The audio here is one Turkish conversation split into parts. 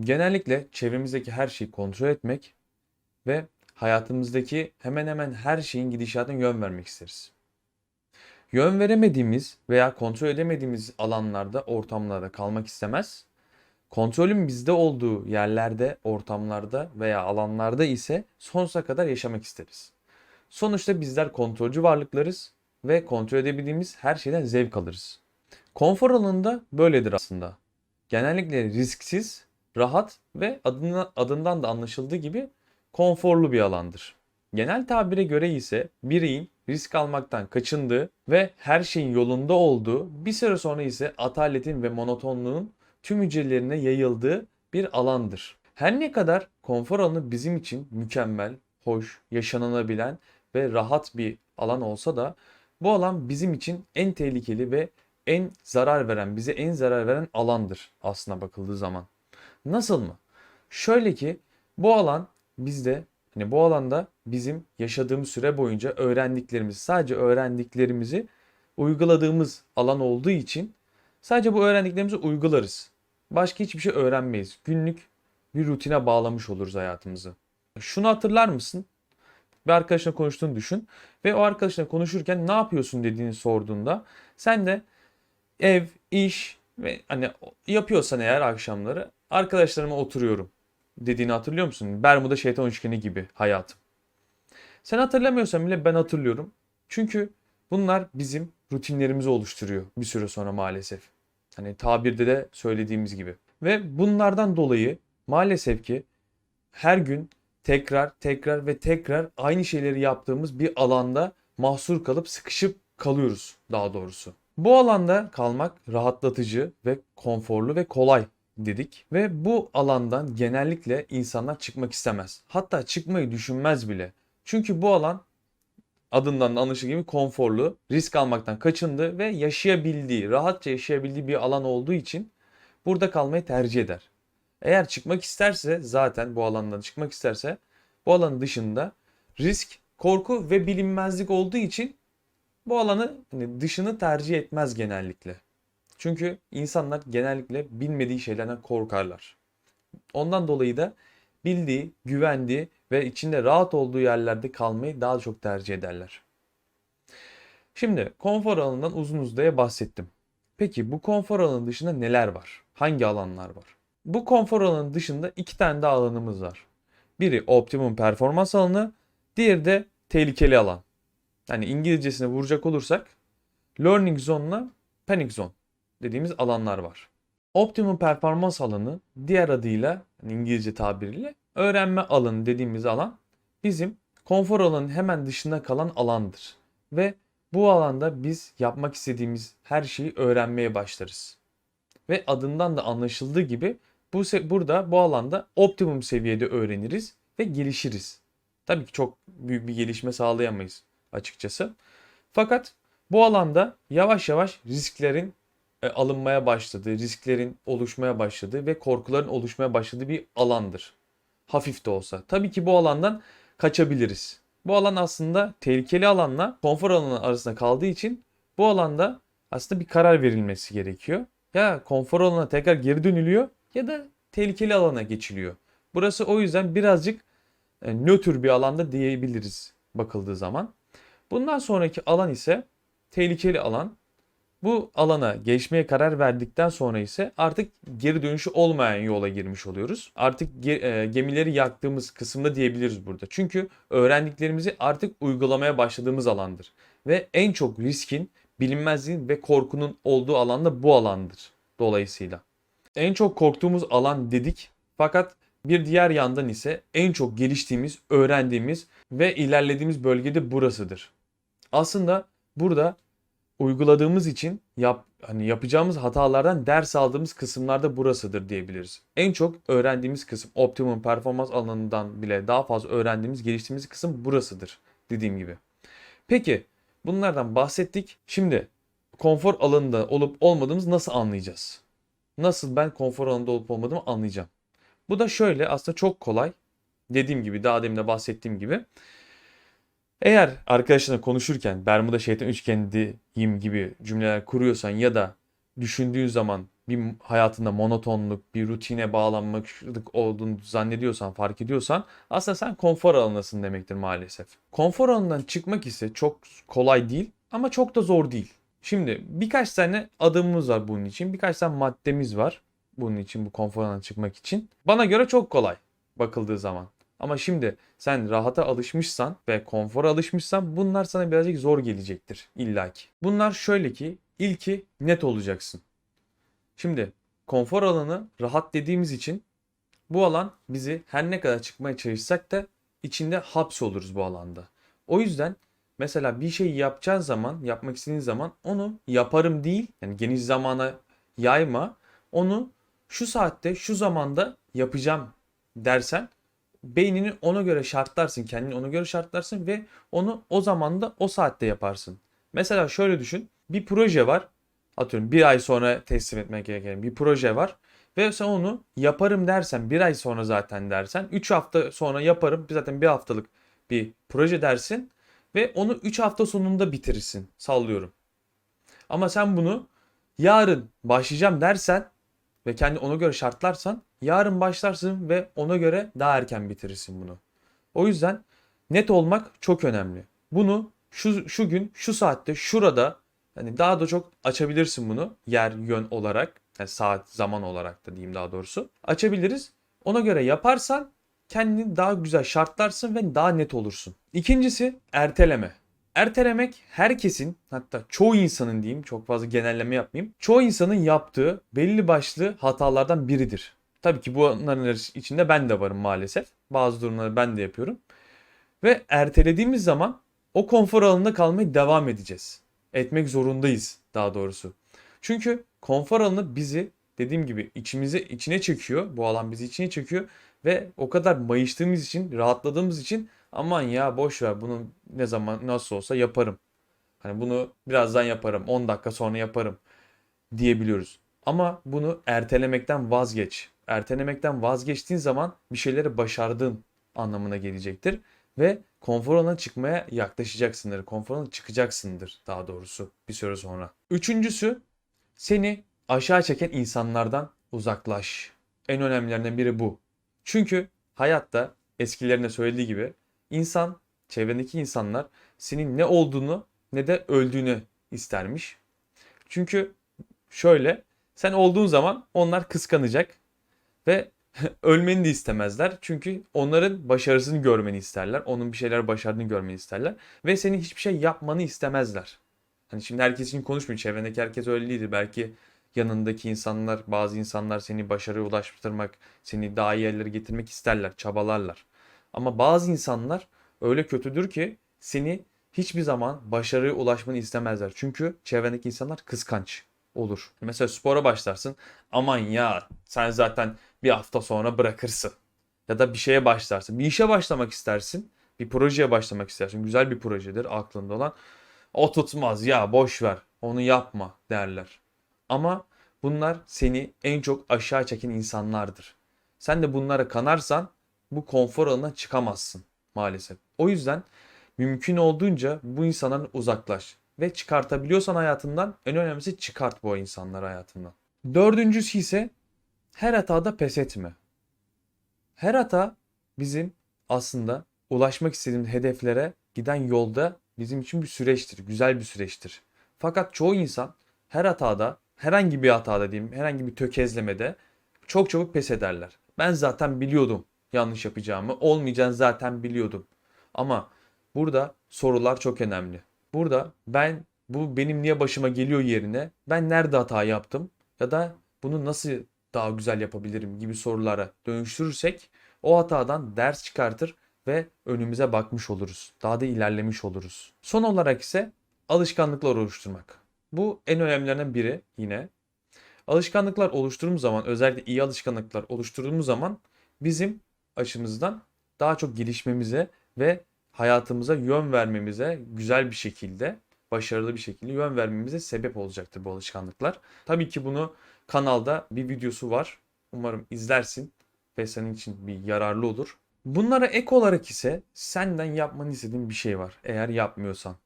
Genellikle çevremizdeki her şeyi kontrol etmek ve hayatımızdaki hemen hemen her şeyin gidişatına yön vermek isteriz. Yön veremediğimiz veya kontrol edemediğimiz alanlarda, ortamlarda kalmak istemez. Kontrolün bizde olduğu yerlerde, ortamlarda veya alanlarda ise sonsuza kadar yaşamak isteriz. Sonuçta bizler kontrolcü varlıklarız ve kontrol edebildiğimiz her şeyden zevk alırız. Konfor alanında böyledir aslında. Genellikle risksiz, rahat ve adına, adından da anlaşıldığı gibi konforlu bir alandır. Genel tabire göre ise bireyin risk almaktan kaçındığı ve her şeyin yolunda olduğu, bir süre sonra ise ataletin ve monotonluğun tüm hücrelerine yayıldığı bir alandır. Her ne kadar konfor alanı bizim için mükemmel, hoş, yaşanılabilen ve rahat bir alan olsa da bu alan bizim için en tehlikeli ve en zarar veren, bize en zarar veren alandır aslına bakıldığı zaman. Nasıl mı? Şöyle ki bu alan bizde hani bu alanda bizim yaşadığımız süre boyunca öğrendiklerimiz, sadece öğrendiklerimizi uyguladığımız alan olduğu için sadece bu öğrendiklerimizi uygularız. Başka hiçbir şey öğrenmeyiz. Günlük bir rutine bağlamış oluruz hayatımızı. Şunu hatırlar mısın? Bir arkadaşla konuştuğunu düşün ve o arkadaşla konuşurken ne yapıyorsun dediğini sorduğunda sen de ev, iş ve hani yapıyorsan eğer akşamları arkadaşlarıma oturuyorum dediğini hatırlıyor musun? Bermuda şeytan üçgeni gibi hayatım. Sen hatırlamıyorsan bile ben hatırlıyorum. Çünkü bunlar bizim rutinlerimizi oluşturuyor bir süre sonra maalesef. Hani tabirde de söylediğimiz gibi. Ve bunlardan dolayı maalesef ki her gün tekrar tekrar ve tekrar aynı şeyleri yaptığımız bir alanda mahsur kalıp sıkışıp kalıyoruz daha doğrusu. Bu alanda kalmak rahatlatıcı ve konforlu ve kolay dedik ve bu alandan genellikle insanlar çıkmak istemez. Hatta çıkmayı düşünmez bile. Çünkü bu alan adından da anlaşıldığı gibi konforlu, risk almaktan kaçındı ve yaşayabildiği, rahatça yaşayabildiği bir alan olduğu için burada kalmayı tercih eder. Eğer çıkmak isterse zaten bu alandan çıkmak isterse bu alanın dışında risk, korku ve bilinmezlik olduğu için bu alanı hani dışını tercih etmez genellikle. Çünkü insanlar genellikle bilmediği şeylerden korkarlar. Ondan dolayı da bildiği, güvendiği ve içinde rahat olduğu yerlerde kalmayı daha çok tercih ederler. Şimdi konfor alanından uzun uzdaya bahsettim. Peki bu konfor alanı dışında neler var? Hangi alanlar var? Bu konfor alanı dışında iki tane daha alanımız var. Biri optimum performans alanı, diğeri de tehlikeli alan. Yani İngilizcesine vuracak olursak learning zone'la panic zone dediğimiz alanlar var. Optimum performans alanı diğer adıyla hani İngilizce tabiriyle öğrenme alanı dediğimiz alan bizim konfor alanının hemen dışında kalan alandır. Ve bu alanda biz yapmak istediğimiz her şeyi öğrenmeye başlarız. Ve adından da anlaşıldığı gibi bu burada bu alanda optimum seviyede öğreniriz ve gelişiriz. Tabii ki çok büyük bir gelişme sağlayamayız açıkçası. Fakat bu alanda yavaş yavaş risklerin alınmaya başladığı, risklerin oluşmaya başladığı ve korkuların oluşmaya başladığı bir alandır. Hafif de olsa. Tabii ki bu alandan kaçabiliriz. Bu alan aslında tehlikeli alanla konfor alanı arasında kaldığı için bu alanda aslında bir karar verilmesi gerekiyor. Ya konfor alanına tekrar geri dönülüyor ya da tehlikeli alana geçiliyor. Burası o yüzden birazcık e, nötr bir alanda diyebiliriz bakıldığı zaman. Bundan sonraki alan ise tehlikeli alan. Bu alana geçmeye karar verdikten sonra ise artık geri dönüşü olmayan yola girmiş oluyoruz. Artık e, gemileri yaktığımız kısımda diyebiliriz burada. Çünkü öğrendiklerimizi artık uygulamaya başladığımız alandır. Ve en çok riskin, bilinmezliğin ve korkunun olduğu alan da bu alandır dolayısıyla. En çok korktuğumuz alan dedik fakat bir diğer yandan ise en çok geliştiğimiz, öğrendiğimiz ve ilerlediğimiz bölgede burasıdır. Aslında burada uyguladığımız için yap, hani yapacağımız hatalardan ders aldığımız kısımlarda burasıdır diyebiliriz. En çok öğrendiğimiz kısım optimum performans alanından bile daha fazla öğrendiğimiz, geliştiğimiz kısım burasıdır dediğim gibi. Peki bunlardan bahsettik. Şimdi konfor alanında olup olmadığımız nasıl anlayacağız? Nasıl ben konfor alanında olup olmadığımı anlayacağım. Bu da şöyle aslında çok kolay. Dediğim gibi daha demin de bahsettiğim gibi. Eğer arkadaşlarına konuşurken Bermuda şeytan üçgenindeyim gibi cümleler kuruyorsan ya da düşündüğün zaman bir hayatında monotonluk, bir rutine bağlanmışlık olduğunu zannediyorsan, fark ediyorsan aslında sen konfor alanındasın demektir maalesef. Konfor alanından çıkmak ise çok kolay değil ama çok da zor değil. Şimdi birkaç tane adımımız var bunun için. Birkaç tane maddemiz var bunun için bu konfor alanına çıkmak için. Bana göre çok kolay bakıldığı zaman. Ama şimdi sen rahata alışmışsan ve konfora alışmışsan bunlar sana birazcık zor gelecektir illaki. Bunlar şöyle ki ilki net olacaksın. Şimdi konfor alanı rahat dediğimiz için bu alan bizi her ne kadar çıkmaya çalışsak da içinde hapsoluruz bu alanda. O yüzden mesela bir şey yapacağın zaman, yapmak istediğin zaman onu yaparım değil, yani geniş zamana yayma. Onu şu saatte, şu zamanda yapacağım dersen beynini ona göre şartlarsın, kendini ona göre şartlarsın ve onu o zamanda o saatte yaparsın. Mesela şöyle düşün. Bir proje var. Atıyorum bir ay sonra teslim etmek gereken bir proje var. Ve sen onu yaparım dersen bir ay sonra zaten dersen 3 hafta sonra yaparım zaten bir haftalık bir proje dersin ve onu 3 hafta sonunda bitirirsin sallıyorum. Ama sen bunu yarın başlayacağım dersen ve kendi ona göre şartlarsan yarın başlarsın ve ona göre daha erken bitirirsin bunu. O yüzden net olmak çok önemli. Bunu şu, şu gün şu saatte şurada hani daha da çok açabilirsin bunu yer yön olarak yani saat zaman olarak da diyeyim daha doğrusu açabiliriz. Ona göre yaparsan kendini daha güzel şartlarsın ve daha net olursun. İkincisi erteleme. Ertelemek herkesin hatta çoğu insanın diyeyim çok fazla genelleme yapmayayım. Çoğu insanın yaptığı belli başlı hatalardan biridir. Tabii ki bunların içinde ben de varım maalesef. Bazı durumları ben de yapıyorum. Ve ertelediğimiz zaman o konfor alanında kalmaya devam edeceğiz. Etmek zorundayız daha doğrusu. Çünkü konfor alanı bizi dediğim gibi içimize içine çekiyor. Bu alan bizi içine çekiyor ve o kadar mayıştığımız için, rahatladığımız için aman ya boş ver bunu ne zaman nasıl olsa yaparım. Hani bunu birazdan yaparım, 10 dakika sonra yaparım diyebiliyoruz. Ama bunu ertelemekten vazgeç. Ertelemekten vazgeçtiğin zaman bir şeyleri başardığın anlamına gelecektir ve konfor alanına çıkmaya yaklaşacaksındır. Konfor alanına çıkacaksındır daha doğrusu bir süre sonra. Üçüncüsü seni aşağı çeken insanlardan uzaklaş. En önemlilerinden biri bu. Çünkü hayatta eskilerine söylediği gibi insan, çevrendeki insanlar senin ne olduğunu ne de öldüğünü istermiş. Çünkü şöyle sen olduğun zaman onlar kıskanacak ve ölmeni de istemezler. Çünkü onların başarısını görmeni isterler. Onun bir şeyler başardığını görmeni isterler. Ve senin hiçbir şey yapmanı istemezler. Hani şimdi herkes için konuşmuyor. Çevrendeki herkes öyle değildir. Belki yanındaki insanlar, bazı insanlar seni başarıya ulaştırmak, seni daha iyi yerlere getirmek isterler, çabalarlar. Ama bazı insanlar öyle kötüdür ki seni hiçbir zaman başarıya ulaşmanı istemezler. Çünkü çevrendeki insanlar kıskanç olur. Mesela spora başlarsın. Aman ya sen zaten bir hafta sonra bırakırsın. Ya da bir şeye başlarsın. Bir işe başlamak istersin. Bir projeye başlamak istersin. Güzel bir projedir aklında olan. O tutmaz ya boş ver. Onu yapma derler. Ama bunlar seni en çok aşağı çeken insanlardır. Sen de bunlara kanarsan bu konfor alanına çıkamazsın maalesef. O yüzden mümkün olduğunca bu insandan uzaklaş ve çıkartabiliyorsan hayatından en önemlisi çıkart bu insanları hayatından. Dördüncüsü ise her hatada pes etme. Her hata bizim aslında ulaşmak istediğimiz hedeflere giden yolda bizim için bir süreçtir, güzel bir süreçtir. Fakat çoğu insan her hatada, herhangi bir hatada diyeyim, herhangi bir tökezlemede çok çabuk pes ederler. Ben zaten biliyordum yanlış yapacağımı, olmayacağını zaten biliyordum. Ama burada sorular çok önemli. Burada ben bu benim niye başıma geliyor yerine ben nerede hata yaptım ya da bunu nasıl daha güzel yapabilirim gibi sorulara dönüştürürsek o hatadan ders çıkartır ve önümüze bakmış oluruz. Daha da ilerlemiş oluruz. Son olarak ise alışkanlıklar oluşturmak. Bu en önemlilerinden biri yine. Alışkanlıklar oluşturduğumuz zaman özellikle iyi alışkanlıklar oluşturduğumuz zaman bizim açımızdan daha çok gelişmemize ve hayatımıza yön vermemize güzel bir şekilde, başarılı bir şekilde yön vermemize sebep olacaktır bu alışkanlıklar. Tabii ki bunu kanalda bir videosu var. Umarım izlersin ve senin için bir yararlı olur. Bunlara ek olarak ise senden yapmanı istediğim bir şey var eğer yapmıyorsan.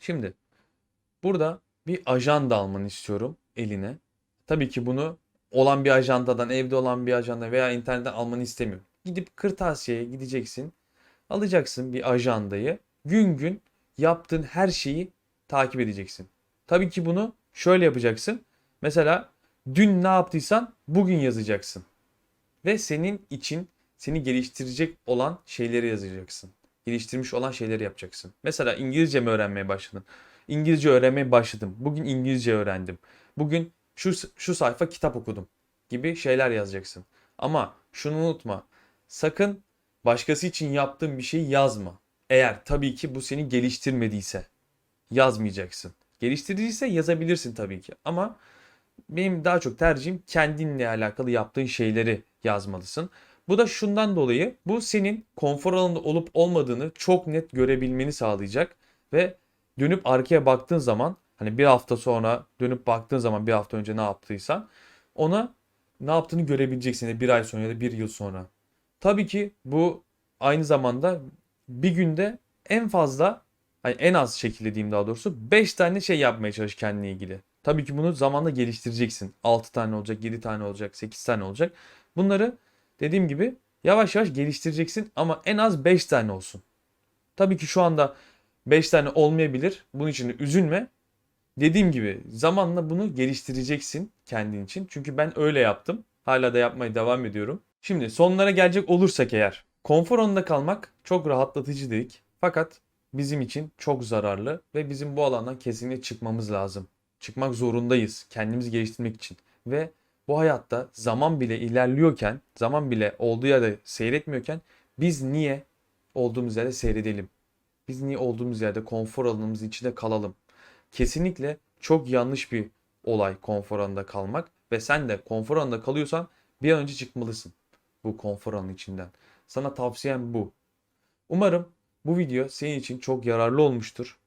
Şimdi burada bir ajanda almanı istiyorum eline. Tabii ki bunu olan bir ajandadan, evde olan bir ajanda veya internetten almanı istemiyorum. Gidip kırtasiyeye gideceksin. Alacaksın bir ajandayı. Gün gün yaptığın her şeyi takip edeceksin. Tabii ki bunu şöyle yapacaksın. Mesela dün ne yaptıysan bugün yazacaksın. Ve senin için seni geliştirecek olan şeyleri yazacaksın. Geliştirmiş olan şeyleri yapacaksın. Mesela İngilizce mi öğrenmeye başladın? İngilizce öğrenmeye başladım. Bugün İngilizce öğrendim. Bugün şu şu sayfa kitap okudum gibi şeyler yazacaksın. Ama şunu unutma. Sakın başkası için yaptığın bir şeyi yazma. Eğer tabii ki bu seni geliştirmediyse yazmayacaksın. Geliştirdiyse yazabilirsin tabii ki. Ama benim daha çok tercihim kendinle alakalı yaptığın şeyleri yazmalısın. Bu da şundan dolayı bu senin konfor alanında olup olmadığını çok net görebilmeni sağlayacak ve dönüp arkaya baktığın zaman hani bir hafta sonra dönüp baktığın zaman bir hafta önce ne yaptıysan ona ne yaptığını görebileceksin de bir ay sonra ya da bir yıl sonra. Tabii ki bu aynı zamanda bir günde en fazla hani en az şekilde daha doğrusu 5 tane şey yapmaya çalış kendine ilgili. Tabii ki bunu zamanla geliştireceksin. 6 tane olacak, 7 tane olacak, 8 tane olacak. Bunları dediğim gibi yavaş yavaş geliştireceksin ama en az 5 tane olsun. Tabii ki şu anda 5 tane olmayabilir. Bunun için üzülme. Dediğim gibi zamanla bunu geliştireceksin kendin için. Çünkü ben öyle yaptım. Hala da yapmaya devam ediyorum. Şimdi sonlara gelecek olursak eğer. Konfor alanında kalmak çok rahatlatıcı dedik. Fakat bizim için çok zararlı ve bizim bu alandan kesinlikle çıkmamız lazım. Çıkmak zorundayız kendimizi geliştirmek için. Ve bu hayatta zaman bile ilerliyorken, zaman bile olduğu yerde seyretmiyorken biz niye olduğumuz yerde seyredelim? Biz niye olduğumuz yerde konfor alanımızın içinde kalalım? Kesinlikle çok yanlış bir olay konfor alanında kalmak ve sen de konfor alanında kalıyorsan bir an önce çıkmalısın bu konfor alanı içinden. Sana tavsiyem bu. Umarım bu video senin için çok yararlı olmuştur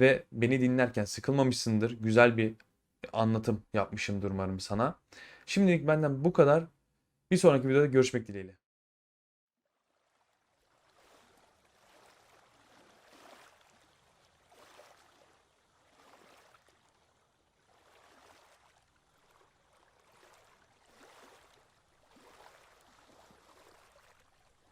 ve beni dinlerken sıkılmamışsındır. Güzel bir anlatım yapmışımdır umarım sana. Şimdilik benden bu kadar. Bir sonraki videoda görüşmek dileğiyle.